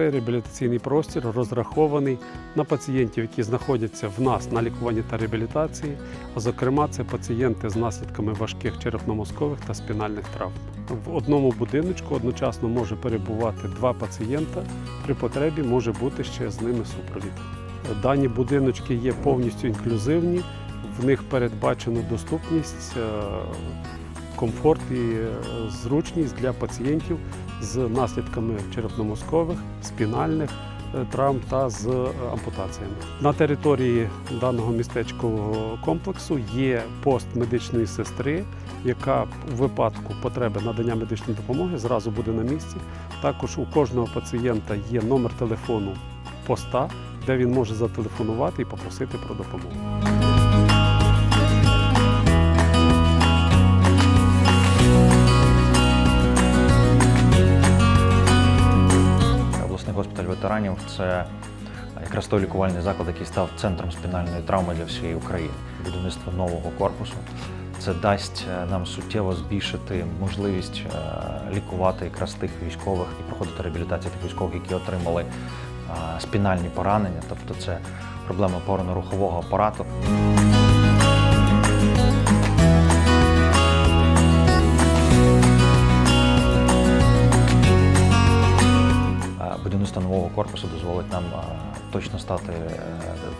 Цей реабілітаційний простір розрахований на пацієнтів, які знаходяться в нас на лікуванні та реабілітації. А зокрема, це пацієнти з наслідками важких черепно-мозкових та спінальних травм. В одному будиночку одночасно може перебувати два пацієнта. При потребі може бути ще з ними супровід. Дані будиночки є повністю інклюзивні, в них передбачено доступність, е, комфорт і е, зручність для пацієнтів з наслідками черепно-мозкових, спінальних е, травм та з е, ампутаціями. На території даного містечкового комплексу є пост медичної сестри, яка у випадку потреби надання медичної допомоги зразу буде на місці. Також у кожного пацієнта є номер телефону поста, де він може зателефонувати і попросити про допомогу. Ветеранів це якраз той лікувальний заклад, який став центром спінальної травми для всієї України. Будівництво нового корпусу. Це дасть е, нам суттєво збільшити можливість е, лікувати якраз тих військових і проходити реабілітацію тих військових, які отримали е, спінальні поранення, тобто це проблема опорно-рухового апарату. Будівництво нового корпусу дозволить нам е, точно стати е,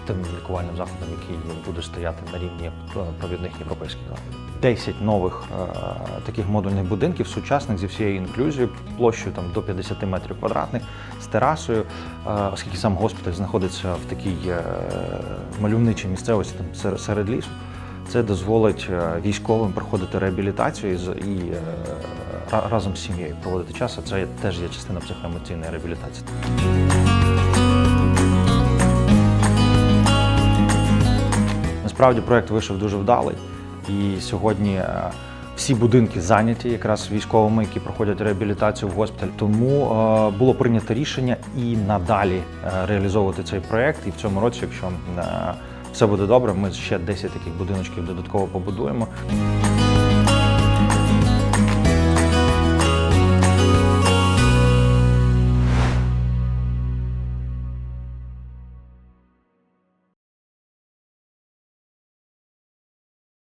тим лікувальним закладом, який буде стояти на рівні е, провідних європейських закладів. 10 нових таких модульних будинків, сучасних зі всією інклюзією, площею там до 50 метрів квадратних, з терасою, оскільки сам госпіталь знаходиться в такій мальовничій місцевості там серед лісу. Це дозволить військовим проходити реабілітацію і, разом з сім'єю проводити час. А це теж є частина психоемоційної реабілітації. Насправді проект вийшов дуже вдалий, і сьогодні е, всі будинки зайняті якраз військовими, які проходять реабілітацію в госпіталь. Тому е, було прийнято рішення і надалі е, реалізовувати цей проект. І в цьому році, якщо все буде добре, ми ще 10 таких будиночків додатково побудуємо.